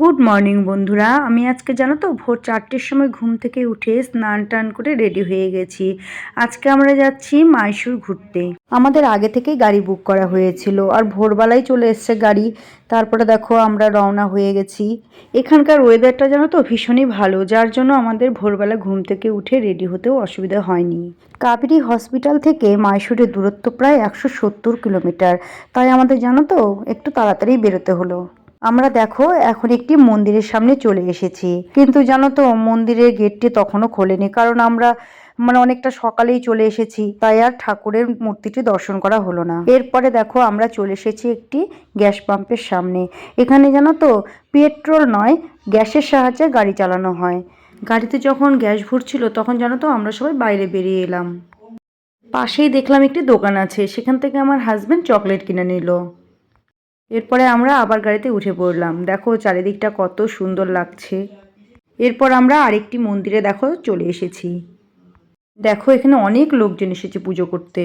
Good morning বন্ধুরা। আমি আজকে জানো তো, ভোর চারটের সময় ঘুম থেকে উঠে স্নান টান করে রেডি হয়ে গেছি। আজকে আমরা যাচ্ছি মাইসুর ঘুরতে। আমাদের আগে থেকেই গাড়ি বুক করা হয়েছিল, আর ভোরবেলায় চলে এসছে গাড়ি। তারপরে দেখো আমরা রওনা হয়ে গেছি। এখানকার ওয়েদারটা জানো তো, ভীষণই ভালো, যার জন্য আমাদের ভোরবেলা ঘুম থেকে উঠে রেডি হতেও অসুবিধা হয়নি। কাবেরি হসপিটাল থেকে মাইসুরের দূরত্ব প্রায় একশো সত্তর কিলোমিটার। তাই আমাদের জানো তো, একটু তাড়াতাড়ি বেরোতে হলো। আমরা দেখো, এখন একটি মন্দিরের সামনে চলে এসেছি। কিন্তু জানো তো, মন্দিরের গেটটি তখনও খোলেনি, কারণ আমরা মানে অনেকটা সকালেই চলে এসেছি, তাই আর ঠাকুরের মূর্তিটি দর্শন করা হলো না। এরপরে দেখো, আমরা চলে এসেছি একটি গ্যাস পাম্পের সামনে। এখানে জানো তো, পেট্রোল নয়, গ্যাসের সাহায্যে গাড়ি চালানো হয়। গাড়িতে যখন গ্যাস ভরছিল, তখন জানো তো, আমরা সবাই বাইরে বেরিয়ে এলাম। পাশেই দেখলাম একটি দোকান আছে, সেখান থেকে আমার হাজব্যান্ড চকলেট কিনে নিল। এরপরে আমরা আবার গাড়িতে উঠে পড়লাম। দেখো চারিদিকটা কত সুন্দর লাগছে। এরপর আমরা আরেকটি মন্দিরে, দেখো, চলে এসেছি। দেখো, এখানে অনেক লোকজন এসেছে পুজো করতে।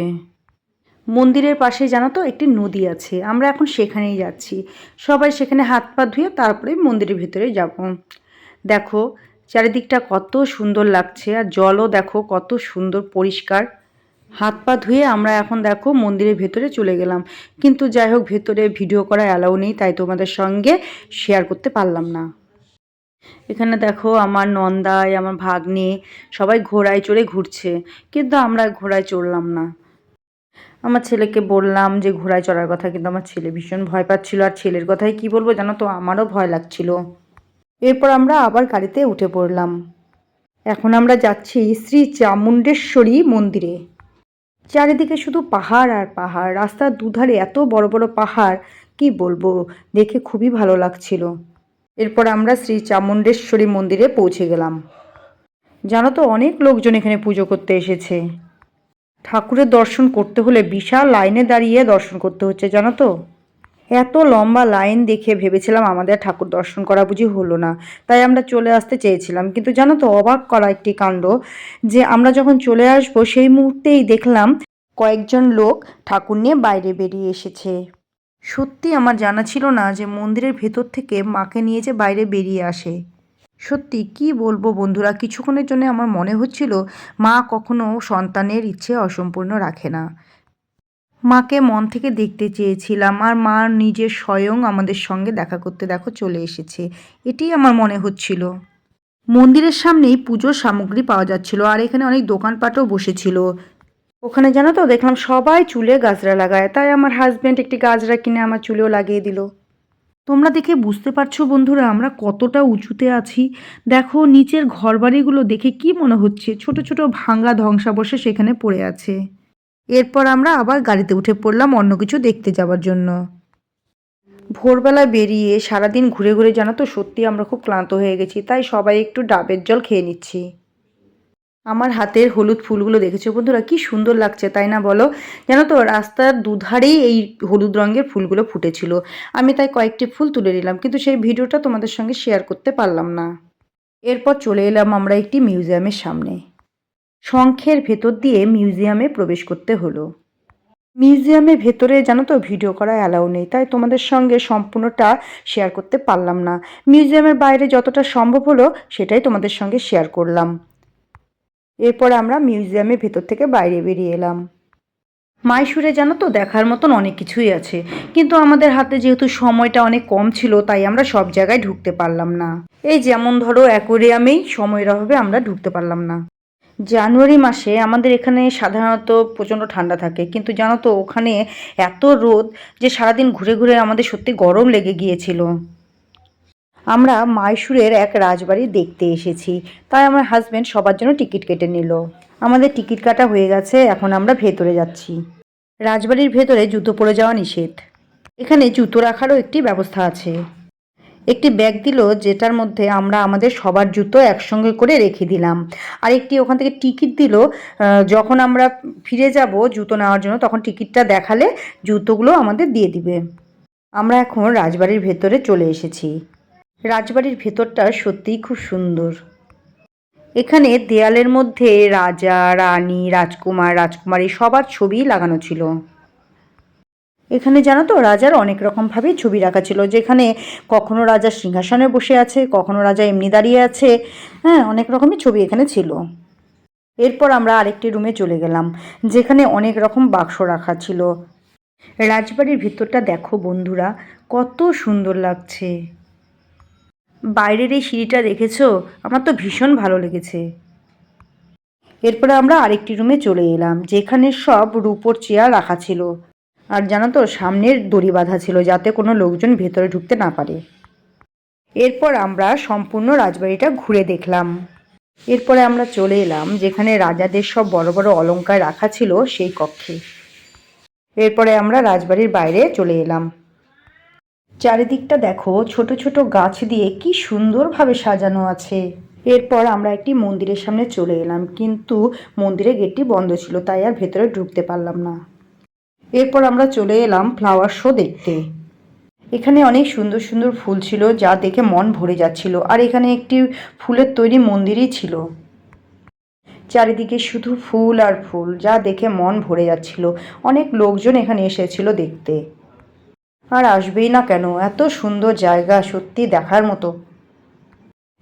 মন্দিরের পাশে জানো তো, একটি নদী আছে। আমরা এখন সেখানেই যাচ্ছি। সবাই সেখানে হাত পা ধুয়ে তারপরে মন্দিরের ভেতরে যাব। দেখো, চারিদিকটা কত সুন্দর লাগছে। আর জলও দেখো, কত সুন্দর, পরিষ্কার। হাত পা ধুয়ে আমরা এখন দেখো মন্দিরের ভেতরে চলে গেলাম। কিন্তু যাই হোক ভেতরে ভিডিও করা অ্যালাউ নেই, তাই তোমাদের সঙ্গে শেয়ার করতে পারলাম না। এখানে দেখো আমার নন্দায় আমার ভাগ্নে সবাই ঘোড়ায় চড়ে ঘুরছে, কিন্তু আমরা ঘোড়ায় চড়লাম না। আমার ছেলেকে বললাম যে ঘোড়ায় চড়ার কথা, কিন্তু আমার ছেলে ভীষণ ভয় পাচ্ছিল। আর ছেলের কথাই কি বলব জানো তো, আমারও ভয় লাগছিল। এরপর আমরা আবার গাড়িতে উঠে পড়লাম। এখন আমরা যাচ্ছি শ্রী চামুণ্ডেশ্বরী মন্দিরে। চারিদিকে শুধু পাহাড় আর পাহাড়। রাস্তার দুধারে এত বড় বড় পাহাড়, কি বলব? দেখে খুবই ভালো লাগছিল। এরপর আমরা শ্রী চামুণ্ডেশ্বরী মন্দিরে পৌঁছে গেলাম। জানো তো, অনেক লোকজন এখানে পুজো করতে এসেছে। ঠাকুরের দর্শন করতে হলে বিশাল লাইনে দাঁড়িয়ে দর্শন করতে হচ্ছে, জানো তো? এত লম্বা লাইন দেখে ভেবেছিলাম আমাদের ঠাকুর দর্শন করা বুঝি হলো না। তাই আমরা চলে আসতে চেয়েছিলাম। কিন্তু জানো তো অবাক করা একটি কাণ্ড যে আমরা যখন চলে আসব সেই মুহূর্তেই দেখলাম কয়েকজন লোক ঠাকুর নিয়ে বাইরে বেরিয়ে এসেছে। সত্যি আমার জানা ছিল না যে মন্দিরের ভেতর থেকে মাকে নিয়ে যে বাইরে বেরিয়ে আসে। সত্যি কি বলব বন্ধুরা, কিছুক্ষণের জন্য আমার মনে হচ্ছিল মা কখনো সন্তানের ইচ্ছে অসম্পূর্ণ রাখে না। মাকে মন থেকে দেখতে চেয়েছিলাম আর মা নিজে স্বয়ং আমাদের সঙ্গে দেখা করতে দেখো চলে এসেছে। এটি আমার মনে হচ্ছিল। মন্দিরের সামনেই পুজোর সামগ্রী পাওয়া যাচ্ছিল আর এখানে অনেক দোকানপাটও বসেছিল। ওখানে জানো তো, দেখলাম সবাই চুলে গাজরা লাগায়, তাই আমার হাজব্যান্ড একটি গাজরা কিনে আমার চুলেও লাগিয়ে দিল। তোমরা দেখে বুঝতে পারছ বন্ধুরা আমরা কতটা উঁচুতে আছি। দেখো নিচের ঘরবাড়িগুলো দেখে কি মনে হচ্ছে, ছোট ছোট ভাঙ্গা ধ্বংসাবশেষ সেখানে পড়ে আছে। এরপর আমরা আবার গাড়িতে উঠে পড়লাম অন্য কিছু দেখতে যাওয়ার জন্য। ভোরবেলা বেরিয়ে সারাদিন ঘুরে ঘুরে জানো তো, সত্যি আমরা খুব ক্লান্ত হয়ে গেছি, তাই সবাই একটু ডাবের জল খেয়ে নিচ্ছি। আমার হাতের হলুদ ফুলগুলো দেখেছ বন্ধুরা? কি সুন্দর লাগছে, তাই না বলো? জানো তো, রাস্তার দুধারেই এই হলুদ রঙের ফুলগুলো ফুটেছিল। আমি তাই কয়েকটি ফুল তুলে নিলাম, কিন্তু সেই ভিডিওটা তোমাদের সঙ্গে শেয়ার করতে পারলাম না। এরপর চলে এলাম আমরা একটি মিউজিয়ামের সামনে। শঙ্খের ভেতর দিয়ে মিউজিয়ামে প্রবেশ করতে হলো। মিউজিয়ামের ভেতরে জানো তো ভিডিও করা অ্যালাউ নেই, তাই তোমাদের সঙ্গে সম্পূর্ণটা শেয়ার করতে পারলাম না। মিউজিয়ামের বাইরে যতটা সম্ভব হলো সেটাই তোমাদের সঙ্গে শেয়ার করলাম। এরপর আমরা মিউজিয়ামের ভেতর থেকে বাইরে বেরিয়ে এলাম। মাইসুরে জানো তো দেখার মতন অনেক কিছুই আছে, কিন্তু আমাদের হাতে যেহেতু সময়টা অনেক কম ছিল, তাই আমরা সব জায়গায় ঢুকতে পারলাম না। এই যেমন ধরো অ্যাকোরিয়ামেই সময়ের অভাবে আমরা ঢুকতে পারলাম না। জানুয়ারি মাসে আমাদের এখানে সাধারণত প্রচণ্ড ঠান্ডা থাকে। কিন্তু জানো তো, ওখানে এত রোদ যে সারাদিন ঘুরে ঘুরে আমাদের সত্যি গরম লেগে গিয়েছিল। আমরা মাইশুরের এক রাজবাড়ি দেখতে এসেছি। তাই আমার হাজব্যান্ড সবার জন্য টিকিট কেটে নিল। আমাদের টিকিট কাটা হয়ে গেছে, এখন আমরা ভেতরে যাচ্ছি। রাজবাড়ির ভেতরে জুতো পরে যাওয়া নিষেধ। এখানে জুতো রাখারও একটি ব্যবস্থা আছে। একটি ব্যাগ দিল যেটার মধ্যে আমরা আমাদের সবার জুতো একসঙ্গে করে রেখে দিলাম। আর একটি ওখান থেকে টিকিট দিল যখন আমরা ফিরে যাব জুতো নেওয়ার জন্য তখন টিকিটটা দেখালে জুতোগুলো আমাদের দিয়ে দিবে। আমরা এখন রাজবাড়ির ভেতরে চলে এসেছি। রাজবাড়ির ভেতরটা সত্যিই খুব সুন্দর। এখানে দেয়ালের মধ্যে রাজা, রানী, রাজকুমার, রাজকুমারী সবার ছবি লাগানো ছিল। এখানে জানো তো রাজার অনেক রকমভাবেই ছবি রাখা ছিল, যেখানে কখনো রাজা সিংহাসনে বসে আছে, কখনো রাজা এমনি দাঁড়িয়ে আছে হ্যাঁ অনেক রকমের ছবি এখানে ছিল। এরপর আমরা আরেকটি রুমে চলে গেলাম, যেখানে অনেক রকম বাক্স রাখা ছিল। রাজবাড়ির ভিতরটা দেখো বন্ধুরা, কত সুন্দর লাগছে। বাইরের এই সিঁড়িটা দেখেছ? আমার তো ভীষণ ভালো লেগেছে। এরপরে আমরা আরেকটি রুমে চলে এলাম, যেখানে সব রূপোর চেয়ার রাখা ছিল। আর জানো তো, সামনের দড়ি বাঁধা ছিল যাতে কোনো লোকজন ভেতরে ঢুকতে না পারে। এরপর আমরা সম্পূর্ণ রাজবাড়িটা ঘুরে দেখলাম। এরপরে আমরা চলে এলাম, যেখানে রাজাদের সব বড় বড় অলঙ্কার রাখা ছিল সেই কক্ষে। এরপরে আমরা রাজবাড়ির বাইরে চলে এলাম। চারিদিকটা দেখো, ছোট ছোট গাছ দিয়ে কি সুন্দরভাবে সাজানো আছে। এরপর আমরা একটি মন্দিরের সামনে চলে এলাম, কিন্তু মন্দিরের গেটটি বন্ধ ছিল, তাই আর ভেতরে ঢুকতে পারলাম না। এরপর আমরা চলে এলাম ফ্লাওয়ার শো দেখতে। এখানে অনেক সুন্দর সুন্দর ফুল ছিল যা দেখে মন ভরে যাচ্ছিল, আর এখানে একটি ফুলের তৈরি মন্দিরই ছিল। চারিদিকে শুধু ফুল আর ফুল যা দেখে মন ভরে যাচ্ছিল। অনেক লোকজন এখানে এসেছিল দেখতে। আর আসবেই না কেন, এত সুন্দর জায়গা সত্যি দেখার মতো।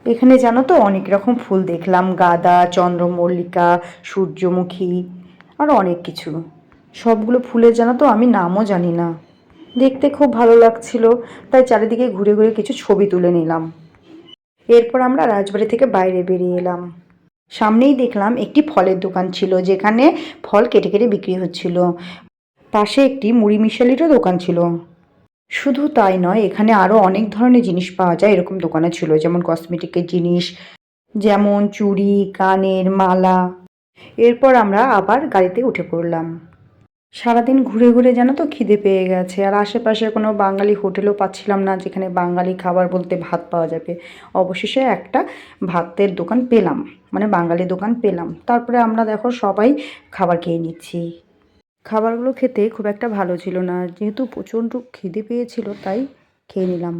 এখানে জানো তো, অনেক রকম ফুল দেখলাম, গাঁদা, চন্দ্রমল্লিকা, সূর্যমুখী, আর অনেক কিছু। সবগুলো ফুলের জানো তো আমি নামও জানি না। দেখতে খুব ভালো লাগছিল, তাই চারিদিকে ঘুরে ঘুরে কিছু ছবি তুলে নিলাম। এরপর আমরা রাজবাড়ি থেকে বাইরে বেরিয়ে এলাম। সামনেই দেখলাম একটি ফলের দোকান ছিল, যেখানে ফল কেটে কেটে বিক্রি হচ্ছিল। পাশে একটি মুড়ি মিশালিরও দোকান ছিল। শুধু তাই নয়, এখানে আরও অনেক ধরনের জিনিস পাওয়া যায় এরকম দোকানে ছিল, যেমন কসমেটিকের জিনিস, যেমন চুড়ি, কানের মালা। এরপর আমরা আবার গাড়িতে উঠে পড়লাম। সারাদিন ঘুরে ঘুরে জানো তো খিদে পেয়ে গেছে। আর আশেপাশে কোনো বাঙালি হোটেলও পাচ্ছিলাম না, যেখানে বাঙালি খাবার বলতে ভাত পাওয়া যাবে। অবশেষে একটা ভাতের দোকান পেলাম মানে বাঙালি দোকান পেলাম। তারপরে আমরা দেখো সবাই খাবার খেয়ে নিচ্ছি। খাবারগুলো খেতে খুব একটা ভালো ছিল না, যেহেতু প্রচণ্ড খিদে পেয়েছিল, তাই খেয়ে নিলাম।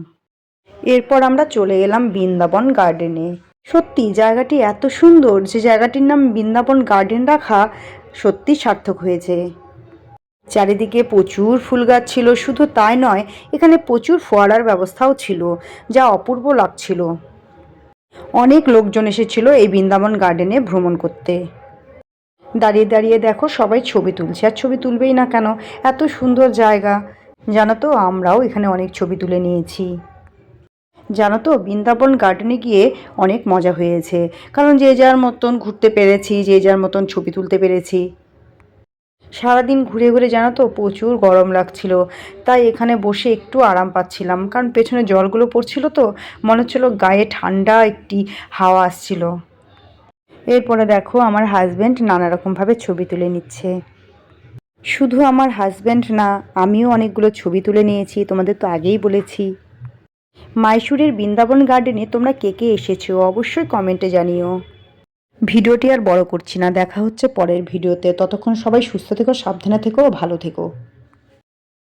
এরপর আমরা চলে এলাম বৃন্দাবন গার্ডেনে। সত্যি, জায়গাটি এত সুন্দর যে জায়গাটির নাম বৃন্দাবন গার্ডেন রাখা সত্যি সার্থক হয়েছে। চারিদিকে প্রচুর ফুল গাছ ছিল, শুধু তাই নয়, এখানে প্রচুর ফোয়ারার ব্যবস্থাও ছিল, যা অপূর্ব লাগছিল অনেক লোকজন এসেছিল এই বৃন্দাবন গার্ডেনে ভ্রমণ করতে। দাঁড়িয়ে দাঁড়িয়ে দেখো, সবাই ছবি তুলছে। আর ছবি তুলবেই না কেন? এত সুন্দর জায়গা। জানো তো, আমরাও এখানে অনেক ছবি তুলে নিয়েছি। জানো তো, বৃন্দাবন গার্ডেনে গিয়ে অনেক মজা হয়েছে। কারণ যে যার মতন ঘুরতে পেরেছি, যে যার মতন ছবি তুলতে পেরেছি। সারাদিন ঘুরে ঘুরে জানো তো প্রচুর গরম লাগছিল। তাই এখানে বসে একটু আরাম পাচ্ছিলাম, কারণ পেছনে জলগুলো পড়ছিল তো, মনে হচ্ছিল গায়ে ঠান্ডা একটি হাওয়া আসছিল। এরপরে দেখো আমার হাজব্যান্ড নানা রকমভাবে ছবি তুলে নিচ্ছে। শুধু আমার হাজব্যান্ড না, আমিও অনেকগুলো ছবি তুলে নিয়েছি, তোমাদের তো আগেই বলেছি। মাইশুরের বৃন্দাবন গার্ডেনে তোমরা কে কে এসেছ অবশ্যই কমেন্টে জানিও। ভিডিওটি আর বড় করছি না। দেখা হচ্ছে পরের ভিডিওতে। ততক্ষণ সবাই সুস্থ থেকো, সাবধানে থেকো ভালো থেকো।